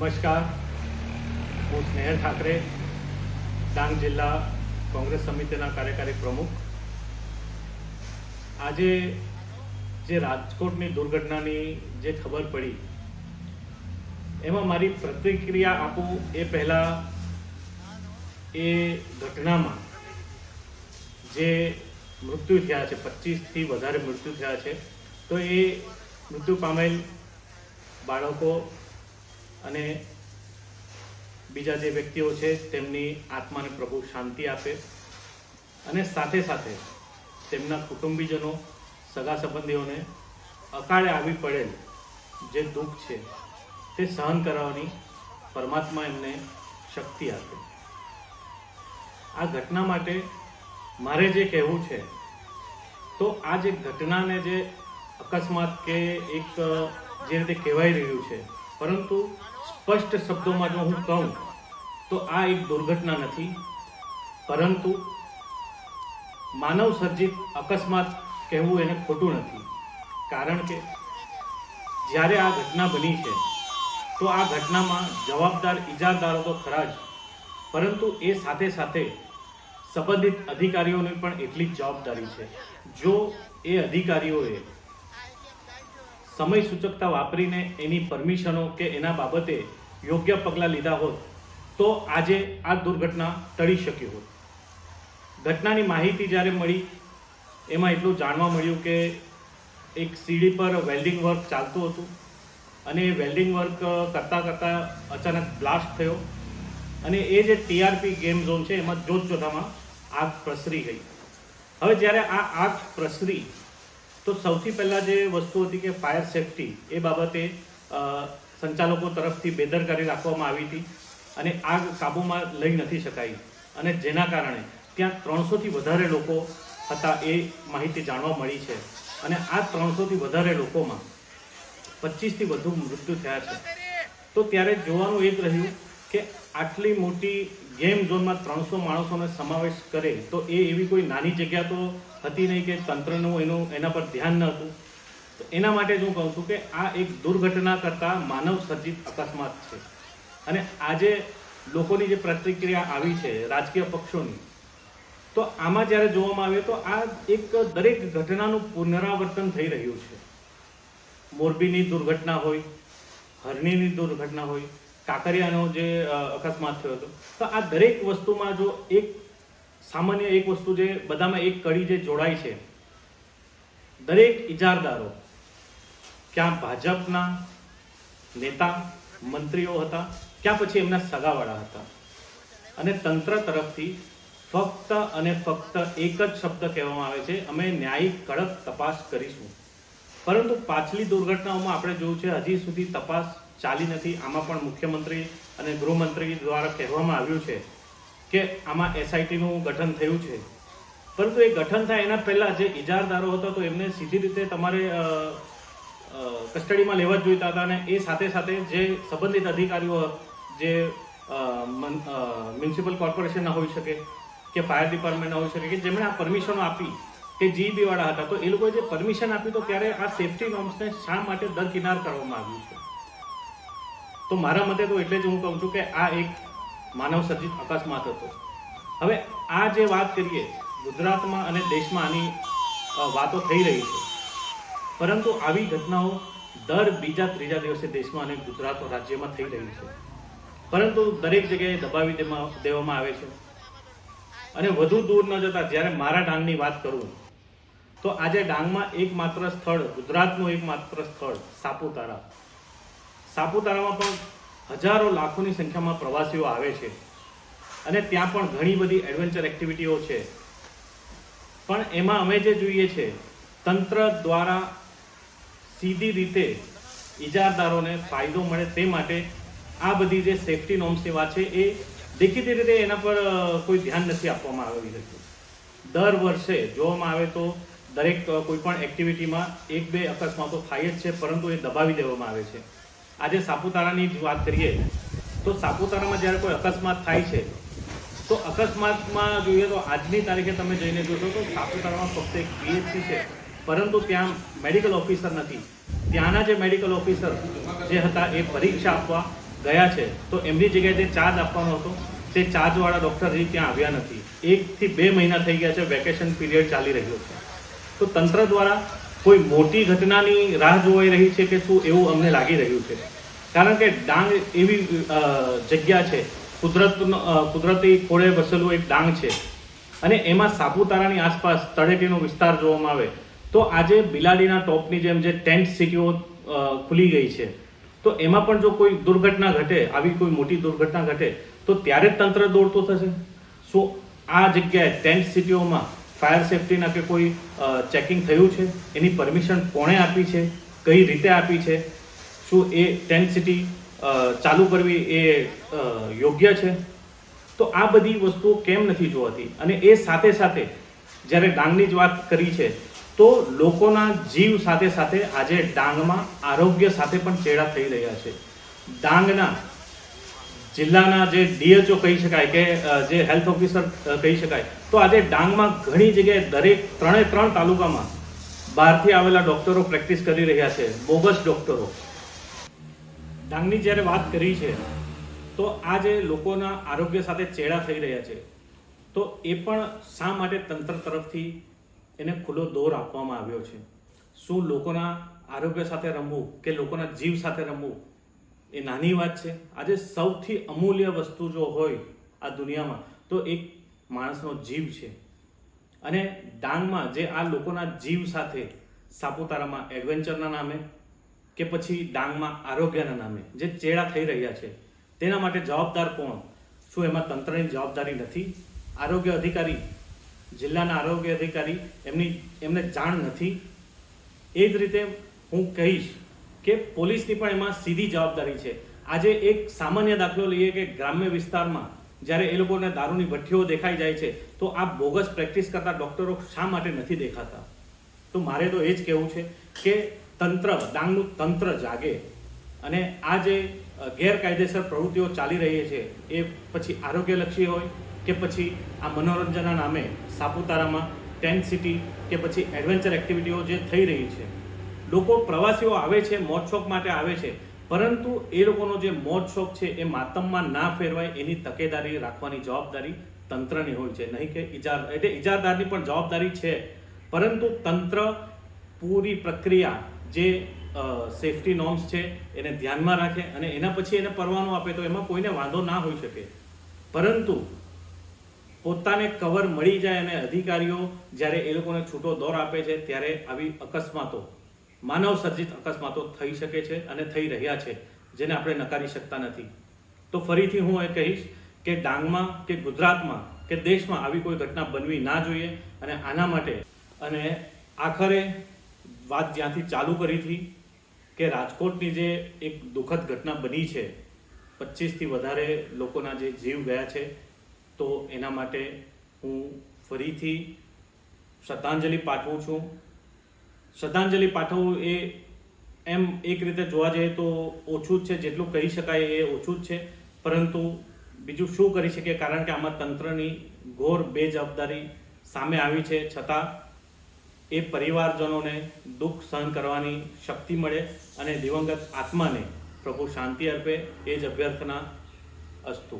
નમસ્કાર. હું સ્નેહલ ઠાકરે, ડાંગ જિલ્લા કોંગ્રેસ સમિતિના કાર્યકારી પ્રમુખ. આજે જે રાજકોટની દુર્ઘટનાની જે ખબર પડી, એમાં મારી પ્રતિક્રિયા આપું એ પહેલાં એ ઘટનામાં જે મૃત્યુ થયા છે, પચીસથી વધારે મૃત્યુ થયા છે, તો એ મૃત્યુ પામેલ બાળકો અને બીજા જે વ્યક્તિઓ છે, તેમની આત્માને પ્રભુ શાંતિ આપે અને સાથે સાથે તેમના કુટુંબીજનો, સગા સંબંધીઓને અકાળે આવી પડેલ જે દુઃખ છે, તે સહન કરવાની પરમાત્મા એમને શક્તિ આપે. આ ઘટના માટે મારે જે કહેવું છે, તો આ જે ઘટનાને જે અકસ્માત કે એક, જે રીતે કહેવાય રહ્યું છે પરંતુ સ્પષ્ટ શબ્દોમાં જો હું કહું, તો આ એક દુર્ઘટના નથી. પરંતુ માનવ સર્જિત અકસ્માત કહેવું એને ખોટું નથી. કારણ કે જ્યારે આ ઘટના બની છે, તો આ ઘટનામાં જવાબદાર ઇજાદારો તો ખરા જ. પરંતુ એ સાથે સાથે સંબંધિત અધિકારીઓની પણ એટલી જ જવાબદારી છે. જો એ અધિકારીઓએ સમય સૂચકતા વાપરીને એની પરમિશનો કે એના બાબતે યોગ્ય પગલાં લીધા હોત, તો આજે આ દુર્ઘટના ટળી શકી હોત. ઘટનાની માહિતી જ્યારે મળી, એમાં એટલું જાણવા મળ્યું કે એક સીડી પર વેલ્ડિંગ વર્ક ચાલતું હતું અને એ વેલ્ડિંગ વર્ક કરતાં કરતાં અચાનક બ્લાસ્ટ થયો અને એ જે ટીઆરપી ગેમ ઝોન છે, એમાં જોત જોતામાં આગ પ્રસરી ગઈ. હવે જ્યારે આ આગ પ્રસરી તો સૌથી પહેલાં જે વસ્તુ હતી કે ફાયર સેફટી એ બાબતે સંચાલકો તરફથી બેદરકારી રાખવામાં આવી હતી અને આગ કાબૂમાં લઈ નથી શકાઈ. અને જેના કારણે ત્યાં ત્રણસોથી વધારે લોકો હતા એ માહિતી જાણવા મળી છે. અને આ ત્રણસોથી વધારે લોકોમાં પચીસથી વધુ મૃત્યુ થયા છે. તો ત્યારે જોવાનું એ જ રહ્યું કે આટલી મોટી ગેમ ઝોનમાં ત્રણસો માણસોનો સમાવેશ કરે તો એ એવી કોઈ નાની જગ્યા તો હતી નહીં કે તંત્રનું એનું એના પર ધ્યાન ન હતું. તો એના માટે જ હું કહું છું કે આ એક દુર્ઘટના કરતાં માનવ સર્જિત અકસ્માત છે. અને આજે લોકોની જે પ્રતિક્રિયા આવી છે રાજકીય પક્ષોની, તો આમાં જ્યારે જોવામાં આવે તો આ એક દરેક ઘટનાનું પુનરાવર્તન થઈ રહ્યું છે. મોરબીની દુર્ઘટના હોય, હરણીની દુર્ઘટના હોય, કાંકરિયાનો જે અકસ્માત થયો હતો. તો આ દરેક વસ્તુમાં જો એક સામાન્ય એક વસ્તુ જે બધામાં એક કડી જે જોડાય છે, દરેક ઇજારદારો, ક્યાં ભાજપના નેતા, મંત્રીઓ હતા, ક્યાં પછી એમના સગાવાળા હતા. અને તંત્ર તરફથી ફક્ત અને ફક્ત એક જ શબ્દ કહેવામાં આવે છે, અમે ન્યાયિક કડક તપાસ કરીશું. પરંતુ પાછલી દુર્ઘટનાઓમાં આપણે જોયું છે, હજી સુધી તપાસ ચાલી નથી. આમાં પણ મુખ્યમંત્રી અને ગૃહમંત્રી દ્વારા કહેવામાં આવ્યું છે કે આમાં એસઆઈટીનું ગઠન થયું છે. પરંતુ એ ગઠન થાય એના પહેલાં જે ઇજારદારો હતા તો એમને સીધી રીતે તમારે કસ્ટડીમાં લેવા જ જોઈતા હતા અને એ સાથે સાથે જે સંબંધિત અધિકારીઓ, જે મ્યુનિસિપલ કોર્પોરેશનના હોઈ શકે કે ફાયર ડિપાર્ટમેન્ટના હોઈ શકે કે જેમણે આ પરમિશનો આપી કે જીબીવાળા હતા, તો એ લોકોએ જે પરમિશન આપી તો ત્યારે આ સેફટી નોર્મ્સને શા માટે દરકિનાર કરવામાં આવ્યું છે? તો મારા મતે તો એટલે જ હું કહું છું કે આ એક માનવ સર્જિત અકસ્માત હતો. હવે આ જે વાત કરીએ, ગુજરાતમાં અને દેશમાં આની વાતો થઈ રહી છે. પરંતુ આવી ઘટનાઓ દર બીજા ત્રીજા દિવસે દેશમાં અને ગુજરાત રાજ્યમાં થઈ રહી છે. પરંતુ દરેક જગ્યાએ દબાવી દેવા- દેવામાં આવે છે. અને વધુ દૂર ન જતા જ્યારે મારા ડાંગની વાત કરું, તો આજે ડાંગમાં એકમાત્ર સ્થળ, ગુજરાતનું એકમાત્ર સ્થળ સાપુતારા. સાપુતારામાં પણ હજારો લાખોની સંખ્યામાં પ્રવાસીઓ આવે છે. અને ત્યાં પણ ઘણી બધી એડવેન્ચર એક્ટિવિટીઓ છે. પણ એમાં અમે જે જોઈએ છે, તંત્ર દ્વારા સીધી રીતે ઇજારદારોને ફાયદો મળે તે માટે આ બધી જે સેફટી નોર્મ્સની વાત છે, એ દેખીતી રીતે એના પર કોઈ ધ્યાન નથી આપવામાં આવી રહ્યું. દર વર્ષે જોવામાં આવે તો દરેક કોઈપણ કોઈ પણ એક્ટિવિટીમાં એક બે અકસ્માતો થાય જ છે, પરંતુ એ દબાવી દેવામાં આવે છે. આજે સાપુતારાની જ વાત કરીએ, તો સાપુતારામાં જ્યારે કોઈ અકસ્માત થાય છે, તો અકસ્માતમાં જોઈએ તો આજની તારીખે તમે જઈને જોશો તો સાપુતારામાં ફક્ત એક પીએચસી છે, પરંતુ ત્યાં મેડિકલ ઓફિસર નથી. ત્યાંના જે મેડિકલ ઓફિસર જે હતા એ પરીક્ષા આપવા ગયા છે, તો એમની જગ્યાએ જે ચાર્જ આપવાનો હતો, તે ચાર્જવાળા ડૉક્ટર હજી ત્યાં આવ્યા નથી. એકથી બે મહિના થઈ ગયા છે વેકેશન પીરિયડ ચાલી રહ્યો છે. તો તંત્ર દ્વારા કોઈ મોટી ઘટનાની રાહ જોવાઈ રહી છે કે શું એવું અમને લાગી રહ્યું છે? કારણ કે ડાંગ એવી જગ્યા છે. કુદરતનો કુદરતી ખોળે વસેલું એક ડાંગ છે. અને એમાં સાપુતારાની આસપાસ તળેટીનો વિસ્તાર જોવામાં આવે. તો આજે બિલાડીના ટોપની જેમ જે ટેન્ટ સિટીઓ ખુલી ગઈ છે. તો એમાં પણ જો કોઈ દુર્ઘટના ઘટે, આવી કોઈ મોટી દુર્ઘટના ઘટે, તો ત્યારે જ તંત્ર દોડતું થશે. શું આ જગ્યાએ ટેન્ટ સિટીઓમાં ફાયર સેફટીના કે કોઈ ચેકિંગ થયું છે? એની પરમિશન કોણે આપી છે? કઈ રીતે આપી છે? શું એ ટેન્ટ સિટી ચાલુ કરવી એ યોગ્ય છે? તો આ બધી વસ્તુઓ કેમ નથી જોવાતી? અને એ સાથે સાથે જ્યારે ડાંગની જ વાત કરી છે, તો લોકોના જીવ સાથે સાથે આજે ડાંગમાં આરોગ્ય સાથે પણ ચેડા થઈ રહ્યા છે. ડાંગના જિલ્લાના જે ડીએચઓ કહી શકાય કે જે હેલ્થ ઓફિસર કહી શકાય, તો આજે ડાંગમાં ઘણી જગ્યાએ દરેક ત્રણે ત્રણ તાલુકામાં બહારથી આવેલા ડોક્ટરો પ્રેક્ટિસ કરી રહ્યા છે, બોગસ ડોક્ટરો. ડાંગની જ્યારે વાત કરી છે, તો આજે લોકોના આરોગ્ય સાથે ચેડા થઈ રહ્યા છે, તો એ પણ શા માટે તંત્ર તરફથી એને ખુલ્લો દોર આપવામાં આવ્યો છે? શું લોકોના આરોગ્ય સાથે રમવું કે લોકોના જીવ સાથે રમવું એ નાની વાત છે. આજે સૌથી અમૂલ્ય વસ્તુ જો હોય આ દુનિયામાં, તો એક માણસનો જીવ છે. અને ડાંગમાં જે આ લોકોના જીવ સાથે સાપુતારામાં એડવેન્ચરના નામે કે પછી ડાંગમાં આરોગ્યના નામે જે ચેડા થઈ રહ્યા છે, તેના માટે જવાબદાર કોણ? શું એમાં તંત્રની જવાબદારી નથી? આરોગ્ય અધિકારી, જિલ્લાના આરોગ્ય અધિકારી એમની, એમને જાણ નથી? એ જ રીતે હું કહીશ કે પોલીસની પણ એમાં સીધી જવાબદારી છે. આજે એક સામાન્ય દાખલો લઈએ કે ગ્રામ્ય વિસ્તારમાં જ્યારે એ લોકોને દારૂની ભઠ્ઠીઓ દેખાઈ જાય છે, તો આ બોગસ પ્રેક્ટિસ કરતા ડોક્ટરો શા માટે નથી દેખાતા? તો મારે તો એ જ કહેવું છે કે તંત્ર, ડાંગનું તંત્ર જાગે અને આ જે ગેરકાયદેસર પ્રવૃત્તિઓ ચાલી રહી છે, એ પછી આરોગ્યલક્ષી હોય કે પછી આ મનોરંજનના નામે સાપુતારામાં ટેન્ટ સિટી કે પછી એડવેન્ચર એક્ટિવિટીઓ જે થઈ રહી છે લોકો પ્રવાસીઓ આવે છે, મોજ શોખ માટે આવે છે. પરંતુ એ લોકોનો જે મોજ શોખ છે, એ માતમમાં ના ફેરવાય એની તકેદારી રાખવાની જવાબદારી તંત્રની હોય છે. નહીં કે ઇજાર એટલે ઇજારદારની પણ જવાબદારી છે. પરંતુ તંત્ર પૂરી પ્રક્રિયા જે સેફટી નોર્મ્સ છે, એને ધ્યાનમાં રાખે અને એના પછી એને પરવાનો આપે તો એમાં કોઈને વાંધો ના હોઈ શકે. પરંતુ પોતાને કવર મળી જાય અને અધિકારીઓ જ્યારે એ લોકોને છૂટો દોર આપે છે, ત્યારે આવી અકસ્માતો માનવ સર્જિત અકસ્માતો થઈ શકે છે અને થઈ રહ્યા છે, જેને આપણે નકારી શકતા નથી. તો ફરીથી હું એ કહીશ કે ડાંગમાં કે ગુજરાતમાં કે દેશમાં આવી કોઈ ઘટના બનવી ના જોઈએ અને આના માટે અને આખરે વાત જ્યાંથી ચાલુ કરી હતી કે રાજકોટની જે એક દુઃખદ ઘટના બની છે, પચીસથી વધારે લોકોના જે જીવ ગયા છે, તો એના માટે હું ફરીથી શ્રદ્ધાંજલિ પાઠવું છું. શ્રદ્ધાંજલિ પાઠવવું એ એમ એક રીતે જોવા જઈએ તો ઓછું જ છે, જેટલું કહી શકાય એ ઓછું જ છે. પરંતુ બીજું શું કરી શકીએ? કારણ કે આમાં તંત્રની ઘોર બેજવાબદારી સામે આવી છે. છતાં એ પરિવારજનોને દુઃખ સહન કરવાની શક્તિ મળે અને દિવંગત આત્માને પ્રભુ શાંતિ અર્પે એ જ અભ્યર્થના અસ્તુ.